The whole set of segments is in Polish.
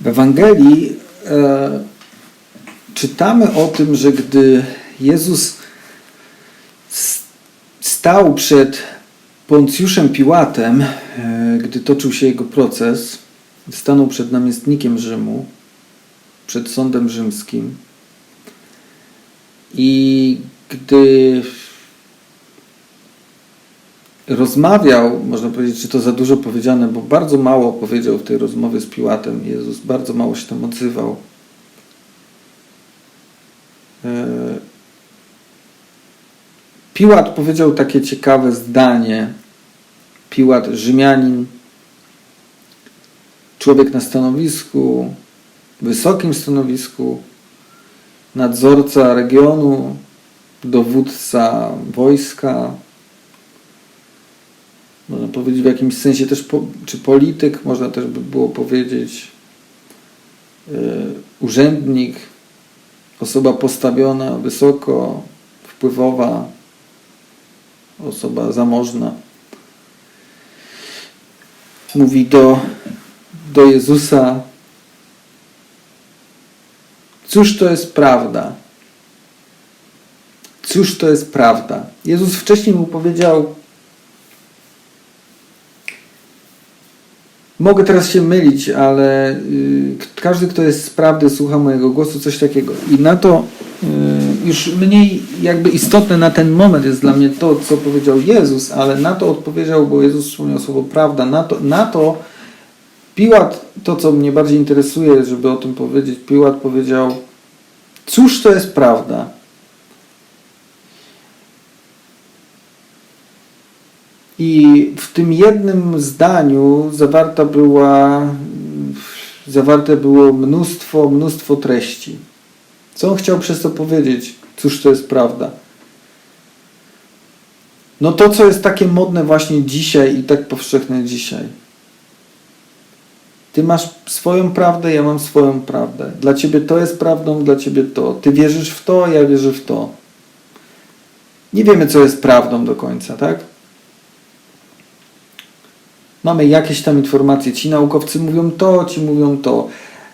W Ewangelii e, czytamy o tym, że gdy Jezus stał przed Poncjuszem Piłatem, e, gdy toczył się jego proces, stanął przed namiestnikiem Rzymu, przed sądem rzymskim i gdy rozmawiał, można powiedzieć, czy to za dużo powiedziane, bo bardzo mało powiedział w tej rozmowie z Piłatem. Jezus bardzo mało się tam odzywał. E, Piłat powiedział takie ciekawe zdanie. Piłat, Rzymianin, człowiek na stanowisku, wysokim stanowisku, nadzorca regionu, dowódca wojska, można powiedzieć w jakimś sensie też, po, czy polityk, można też by było powiedzieć, yy, urzędnik, osoba postawiona wysoko, wpływowa, osoba zamożna. Mówi do, do Jezusa, cóż to jest prawda? Cóż to jest prawda? Jezus wcześniej mu powiedział, Mogę teraz się mylić, ale y, każdy, kto jest z prawdy, słucha mojego głosu, coś takiego. I na to y, już mniej jakby istotne na ten moment jest dla mnie to, co powiedział Jezus, ale na to odpowiedział, bo Jezus wspomniał słowo prawda, na to, na to Piłat, to co mnie bardziej interesuje, żeby o tym powiedzieć, Piłat powiedział, cóż to jest prawda? I w tym jednym zdaniu zawarta była, zawarte było mnóstwo, mnóstwo treści. Co on chciał przez to powiedzieć? Cóż to jest prawda? No to, co jest takie modne właśnie dzisiaj i tak powszechne dzisiaj. Ty masz swoją prawdę, ja mam swoją prawdę. Dla ciebie to jest prawdą, dla ciebie to. Ty wierzysz w to, ja wierzę w to. Nie wiemy, co jest prawdą do końca, tak? Mamy jakieś tam informacje. Ci naukowcy mówią to, ci mówią to.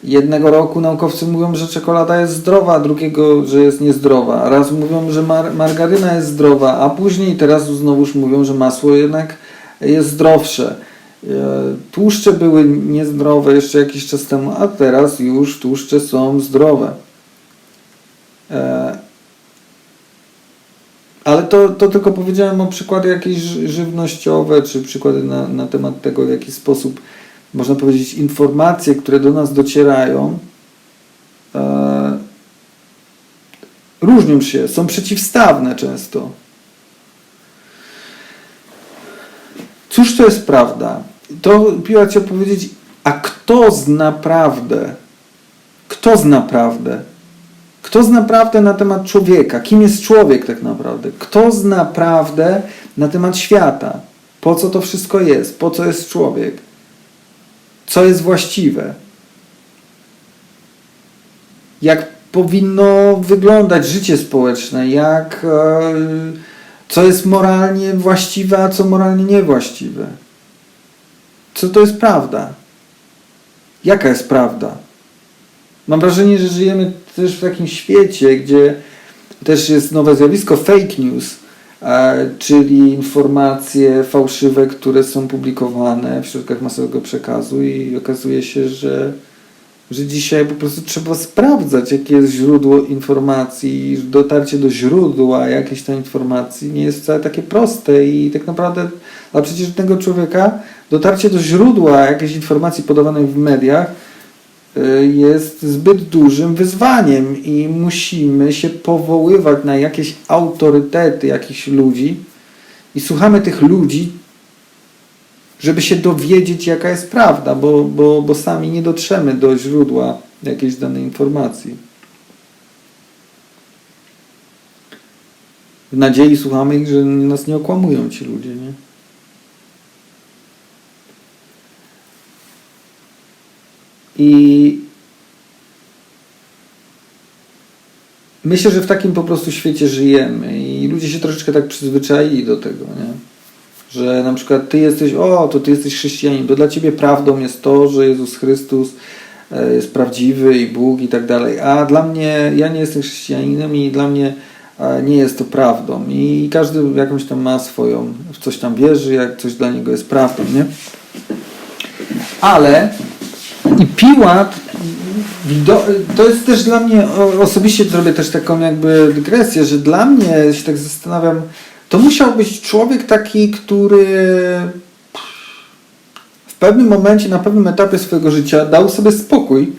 Jednego roku naukowcy mówią, że czekolada jest zdrowa, drugiego, że jest niezdrowa. Raz mówią, że mar margaryna jest zdrowa, a później teraz znowuż mówią, że masło jednak jest zdrowsze. E, Tłuszcze były niezdrowe jeszcze jakiś czas temu, a teraz już tłuszcze są zdrowe. Ale to, to tylko powiedziałem o przykłady jakieś ży- żywnościowe, czy przykłady na, na temat tego, w jaki sposób można powiedzieć informacje, które do nas docierają, e, różnią się, są przeciwstawne często. Cóż to jest prawda? To Piłat chciał powiedzieć, a kto zna prawdę? Kto zna prawdę? Kto zna prawdę na temat człowieka? Kim jest człowiek tak naprawdę? Kto zna prawdę na temat świata? Po co to wszystko jest? Po co jest człowiek? Co jest właściwe? Jak powinno wyglądać życie społeczne? Jak, e, co jest moralnie właściwe, a co moralnie niewłaściwe? Co to jest prawda? Jaka jest prawda? Mam wrażenie, że żyjemy też w takim świecie, gdzie też jest nowe zjawisko fake news, czyli informacje fałszywe, które są publikowane w środkach masowego przekazu i okazuje się, że, że dzisiaj po prostu trzeba sprawdzać, jakie jest źródło informacji i dotarcie do źródła jakiejś tam informacji nie jest wcale takie proste i tak naprawdę dla przeciętnego człowieka dotarcie do źródła jakiejś informacji podawanej w mediach jest zbyt dużym wyzwaniem i musimy się powoływać na jakieś autorytety jakichś ludzi i słuchamy tych ludzi, żeby się dowiedzieć, jaka jest prawda, bo, bo, bo sami nie dotrzemy do źródła jakiejś danej informacji. W nadziei słuchamy ich, że nas nie okłamują ci ludzie, nie? I myślę, że w takim po prostu świecie żyjemy i ludzie się troszeczkę tak przyzwyczaili do tego, nie? Że na przykład ty jesteś, o, to ty jesteś chrześcijanin, to dla ciebie prawdą jest to, że Jezus Chrystus e, jest prawdziwy i Bóg i tak dalej. A dla mnie, ja nie jestem chrześcijaninem i dla mnie e, nie jest to prawdą. I każdy jakąś tam ma swoją, w coś tam wierzy, jak coś dla niego jest prawdą, nie? Ale i Piłat to jest też dla mnie, osobiście zrobię też taką jakby dygresję, że dla mnie, się tak zastanawiam, to musiał być człowiek taki, który w pewnym momencie, na pewnym etapie swojego życia dał sobie spokój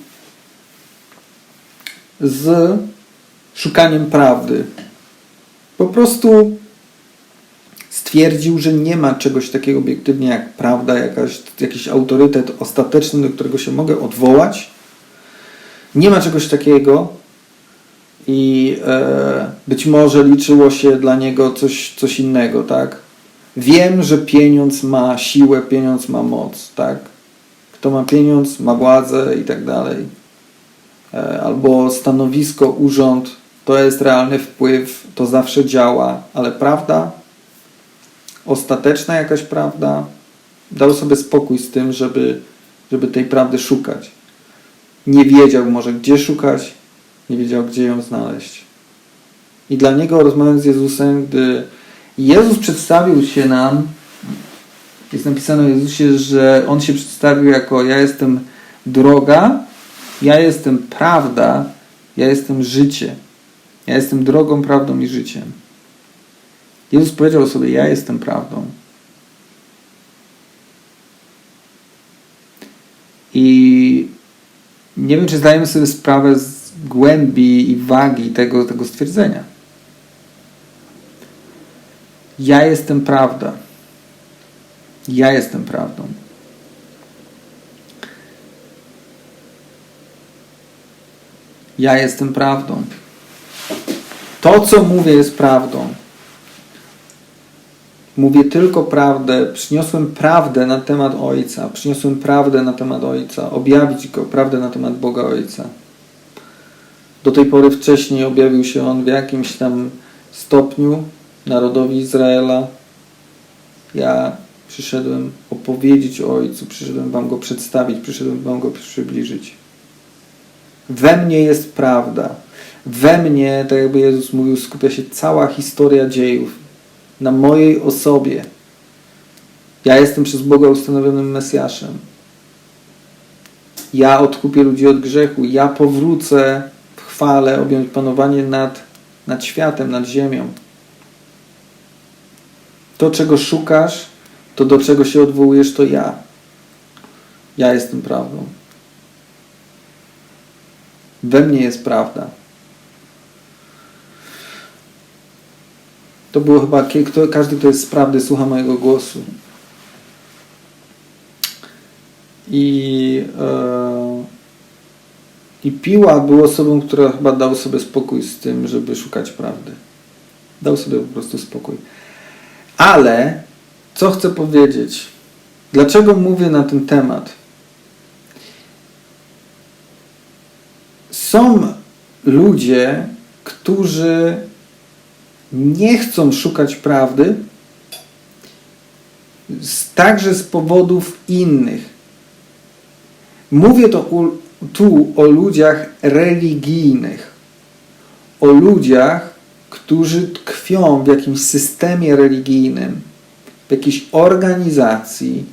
z szukaniem prawdy. Po prostu stwierdził, że nie ma czegoś takiego obiektywnie jak prawda, jakaś, jakiś autorytet ostateczny, do którego się mogę odwołać. Nie ma czegoś takiego i e, być może liczyło się dla niego coś, coś innego, tak? Wiem, że pieniądz ma siłę, pieniądz ma moc, tak? Kto ma pieniądz, ma władzę i tak dalej. E, albo stanowisko, urząd, to jest realny wpływ, to zawsze działa, ale prawda, ostateczna jakaś prawda, dał sobie spokój z tym, żeby, żeby tej prawdy szukać. Nie wiedział może gdzie szukać, nie wiedział gdzie ją znaleźć. I dla niego rozmawiając z Jezusem, gdy Jezus przedstawił się nam, jest napisane o Jezusie, że On się przedstawił jako ja jestem droga, ja jestem prawda, ja jestem życie. Ja jestem drogą, prawdą i życiem. Jezus powiedział sobie, ja jestem prawdą. I nie wiem, czy zdajemy sobie sprawę z głębi i wagi tego, tego stwierdzenia. Ja jestem prawda. Ja jestem prawdą. Ja jestem prawdą. To, co mówię, jest prawdą. Mówię tylko prawdę. Przyniosłem prawdę na temat Ojca. Przyniosłem prawdę na temat Ojca. Objawić Go, prawdę na temat Boga Ojca. Do tej pory wcześniej objawił się On w jakimś tam stopniu narodowi Izraela. Ja przyszedłem opowiedzieć o Ojcu, przyszedłem Wam Go przedstawić, przyszedłem Wam Go przybliżyć. We mnie jest prawda. We mnie, tak jakby Jezus mówił, skupia się cała historia dziejów. Na mojej osobie. Ja jestem przez Boga ustanowionym Mesjaszem. Ja odkupię ludzi od grzechu. Ja powrócę w chwale, objąć panowanie nad, nad światem, nad ziemią. To, czego szukasz, to do czego się odwołujesz, to ja. Ja jestem prawdą. We mnie jest prawda. To było chyba, kto, każdy, kto jest z prawdy, słucha mojego głosu. I, e, I Piła był osobą, która chyba dał sobie spokój z tym, żeby szukać prawdy. Dał sobie po prostu spokój. Ale, co chcę powiedzieć? Dlaczego mówię na ten temat? Są ludzie, którzy nie chcą szukać prawdy, także z powodów innych. Mówię to tu o ludziach religijnych, o ludziach, którzy tkwią w jakimś systemie religijnym, w jakiejś organizacji,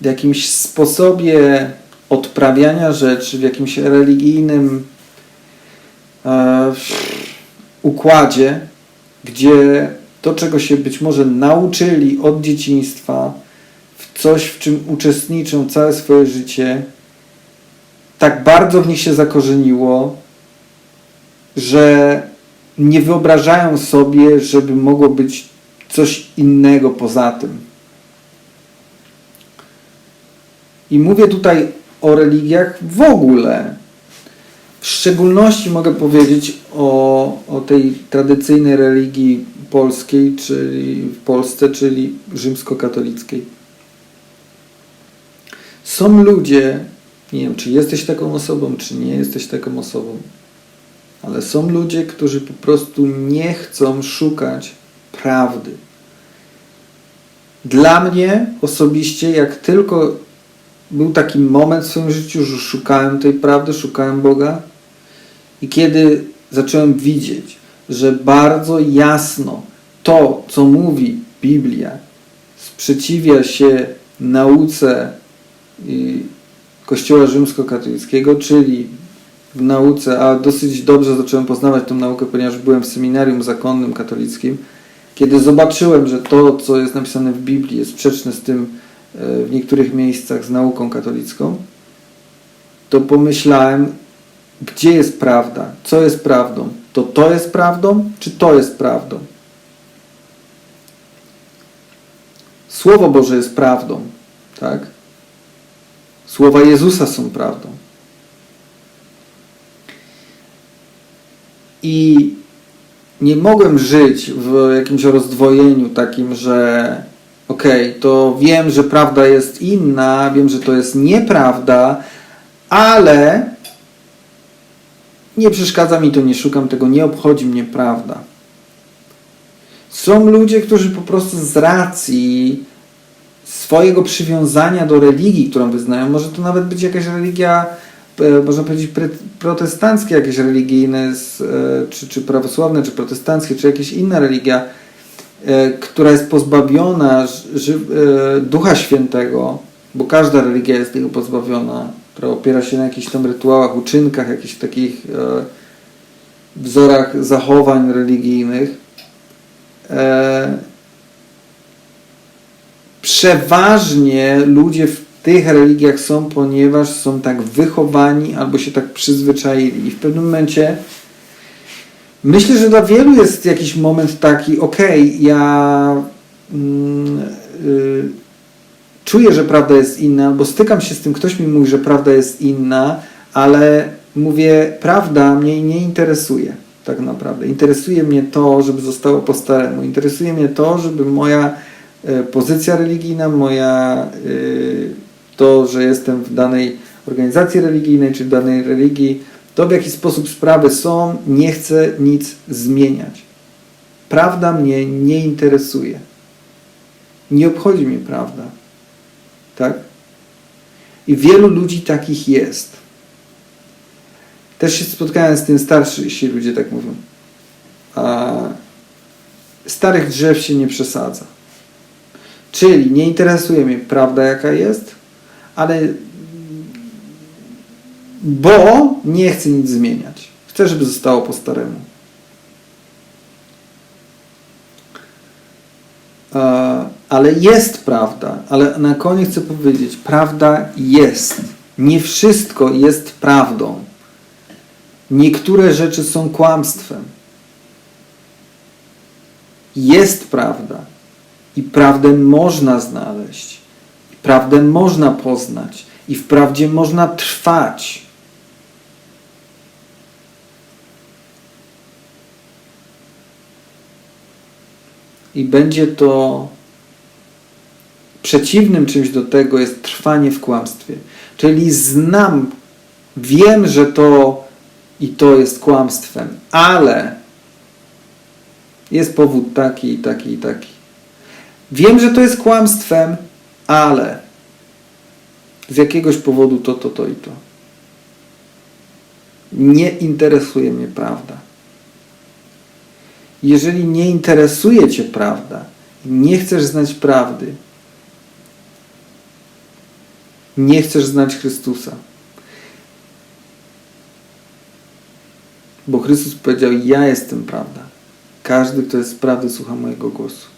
w jakimś sposobie odprawiania rzeczy, w jakimś religijnym e, układzie, gdzie to, czego się być może nauczyli od dzieciństwa, w coś, w czym uczestniczą całe swoje życie, tak bardzo w nich się zakorzeniło, że nie wyobrażają sobie, żeby mogło być coś innego poza tym. I mówię tutaj o religiach w ogóle. W szczególności mogę powiedzieć o, o tej tradycyjnej religii polskiej, czyli w Polsce, czyli rzymskokatolickiej. Są ludzie, nie wiem, czy jesteś taką osobą, czy nie jesteś taką osobą, ale są ludzie, którzy po prostu nie chcą szukać prawdy. Dla mnie osobiście, jak tylko był taki moment w swoim życiu, że szukałem tej prawdy, szukałem Boga. I kiedy zacząłem widzieć, że bardzo jasno to, co mówi Biblia, sprzeciwia się nauce y, Kościoła rzymskokatolickiego, czyli w nauce, a dosyć dobrze zacząłem poznawać tę naukę, ponieważ byłem w seminarium zakonnym katolickim, kiedy zobaczyłem, że to, co jest napisane w Biblii, jest sprzeczne z tym e, w niektórych miejscach z nauką katolicką, to pomyślałem, gdzie jest prawda, co jest prawdą. To to jest prawdą, czy to jest prawdą? Słowo Boże jest prawdą, tak? Słowa Jezusa są prawdą. I nie mogłem żyć w jakimś rozdwojeniu takim, że okej, okay, to wiem, że prawda jest inna, wiem, że to jest nieprawda, ale nie przeszkadza mi to, nie szukam tego, nie obchodzi mnie prawda. Są ludzie, którzy po prostu z racji swojego przywiązania do religii, którą wyznają, może to nawet być jakaś religia E, można powiedzieć, protestanckie jakieś religijne, e, czy, czy prawosławne, czy protestanckie, czy jakaś inna religia, e, która jest pozbawiona Ducha Świętego, bo każda religia jest tego pozbawiona, która opiera się na jakichś tam rytuałach, uczynkach, jakichś takich wzorach zachowań religijnych. Przeważnie ludzie w tych religiach są, ponieważ są tak wychowani albo się tak przyzwyczaili. I w pewnym momencie myślę, że dla wielu jest jakiś moment taki, okej, okay, ja mm, y, czuję, że prawda jest inna, albo stykam się z tym, ktoś mi mówi, że prawda jest inna, ale mówię, prawda mnie nie interesuje tak naprawdę. Interesuje mnie to, żeby zostało po staremu. Interesuje mnie to, żeby moja e, pozycja religijna, moja y, to, że jestem w danej organizacji religijnej czy danej religii, to w jaki sposób sprawy są, nie chcę nic zmieniać. Prawda mnie nie interesuje. Nie obchodzi mnie prawda. Tak? I wielu ludzi takich jest. Też się spotkałem z tym starsi ludzie tak mówią. A starych drzew się nie przesadza. Czyli nie interesuje mnie prawda jaka jest, ale bo nie chcę nic zmieniać. Chcę, żeby zostało po staremu. E, ale jest prawda, ale na koniec chcę powiedzieć, prawda jest. Nie wszystko jest prawdą. Niektóre rzeczy są kłamstwem. Jest prawda i prawdę można znaleźć. Prawdę można poznać i w prawdzie można trwać. I będzie to przeciwnym czymś do tego jest trwanie w kłamstwie. Czyli znam, wiem, że to i to jest kłamstwem, ale jest powód taki, taki taki. Wiem, że to jest kłamstwem, ale z jakiegoś powodu to, to, to i to. Nie interesuje mnie prawda. Jeżeli nie interesuje Cię prawda, nie chcesz znać prawdy, nie chcesz znać Chrystusa. Bo Chrystus powiedział: Ja jestem prawda. Każdy, kto jest prawdy, słucha mojego głosu.